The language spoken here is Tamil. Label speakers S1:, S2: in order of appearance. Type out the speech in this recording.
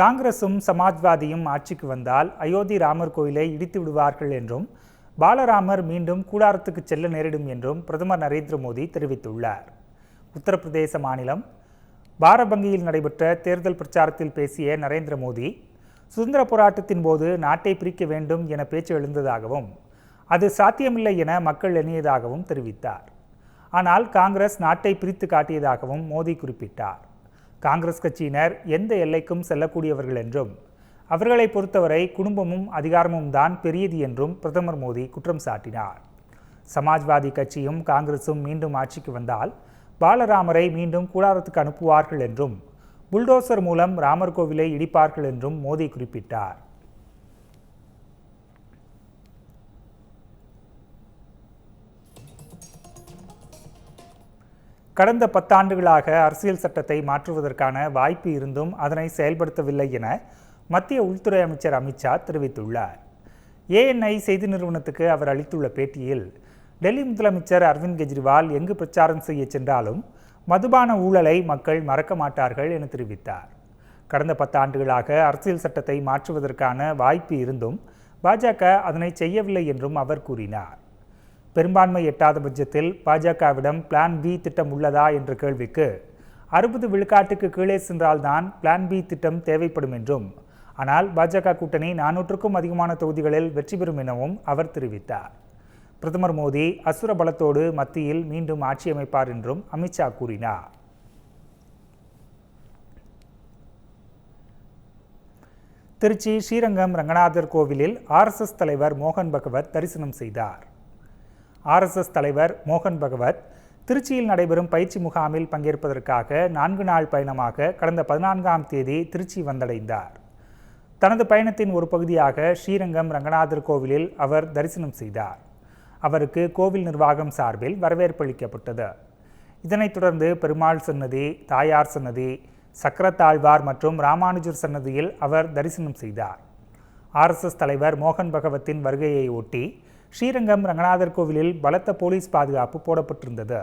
S1: காங்கிரஸும் சமாஜ்வாதியும் ஆட்சிக்கு வந்தால் அயோத்தி ராமர் கோயிலை இடித்து விடுவார்கள் என்றும் பாலராமர் மீண்டும் கூடாரத்துக்கு செல்ல நேரிடும் என்றும் பிரதமர் நரேந்திர மோடி தெரிவித்துள்ளார் உத்தரப்பிரதேச மாநிலம் பாரபங்கியில் நடைபெற்ற தேர்தல் பிரச்சாரத்தில் பேசிய நரேந்திர மோடி சுதந்திர போராட்டத்தின் போது நாட்டை பிரிக்க வேண்டும் என பேச்சு எழுந்ததாகவும் அது சாத்தியமில்லை என மக்கள் எண்ணியதாகவும் தெரிவித்தார் ஆனால் காங்கிரஸ் நாட்டை பிரித்து காட்டியதாகவும் மோடி குறிப்பிட்டார் காங்கிரஸ் கட்சியினர் எந்த எல்லைக்கும் செல்லக்கூடியவர்கள் என்றும் அவர்களை பொறுத்தவரை குடும்பமும் அதிகாரமும் தான் பெரியது என்றும் பிரதமர் மோடி குற்றம் சாட்டினார் சமாஜ்வாதி கட்சியும் காங்கிரஸும் மீண்டும் ஆட்சிக்கு வந்தால் பாலராமரை மீண்டும் கூடாரத்துக்கு அனுப்புவார்கள் என்றும் புல்டோசர் மூலம் ராமர் கோவிலை இடிப்பார்கள் என்றும் மோடி குறிப்பிட்டார் கடந்த பத்தாண்டுகளாக அரசியல் சட்டத்தை மாற்றுவதற்கான வாய்ப்பு இருந்தும் அதனை செயல்படுத்தவில்லை என மத்திய உள்துறை அமைச்சர் அமித்ஷா தெரிவித்துள்ளார் ஏஎன்ஐ செய்தி நிறுவனத்துக்கு அவர் அளித்துள்ள பேட்டியில் டெல்லி முதலமைச்சர் அரவிந்த் கெஜ்ரிவால் எங்கு பிரச்சாரம் செய்ய சென்றாலும் மதுபான ஊழலை மக்கள் மறக்க மாட்டார்கள் என தெரிவித்தார் கடந்த பத்தாண்டுகளாக அரசியல் சட்டத்தை மாற்றுவதற்கான வாய்ப்பு இருந்தும் பாஜக அதனை செய்யவில்லை என்றும் அவர் கூறினார் பெரும்பான்மை எட்டாத பட்சத்தில் பாஜகவிடம் பிளான் பி திட்டம் உள்ளதா என்ற கேள்விக்கு அறுபது விழுக்காட்டுக்கு கீழே சென்றால்தான் பிளான் பி திட்டம் தேவைப்படும் என்றும் ஆனால் பாஜக கூட்டணி நானூற்றுக்கும் அதிகமான தொகுதிகளில் வெற்றி பெறும் எனவும் அவர் தெரிவித்தார் பிரதமர் மோடி அசுர பலத்தோடு மத்தியில் மீண்டும் ஆட்சி அமைப்பார் என்றும் அமித்ஷா கூறினார் திருச்சி ஸ்ரீரங்கம் ரங்கநாதர் கோவிலில் ஆர்எஸ்எஸ் தலைவர் மோகன் பகவத் தரிசனம் செய்தார் ஆர்எஸ்எஸ் தலைவர் மோகன் பகவத் திருச்சியில் நடைபெறும் பயிற்சி முகாமில் பங்கேற்பதற்காக நான்கு நாள் பயணமாக கடந்த பதினான்காம் தேதி திருச்சி வந்தடைந்தார் தனது பயணத்தின் ஒரு பகுதியாக ஸ்ரீரங்கம் ரங்கநாதர் கோவிலில் அவர் தரிசனம் செய்தார் அவருக்கு கோவில் நிர்வாகம் சார்பில் வரவேற்பளிக்கப்பட்டது இதனைத் தொடர்ந்து பெருமாள் சன்னதி தாயார் சன்னதி சக்கரத்தாழ்வார் மற்றும் ராமானுஜர் சன்னதியில் அவர் தரிசனம் செய்தார் ஆர்எஸ்எஸ் தலைவர் மோகன் பகவத்தின் வருகையை ஒட்டி ஸ்ரீரங்கம் ரங்கநாதர் கோவிலில் பலத்த போலீஸ் பாதுகாப்பு போடப்பட்டிருந்தது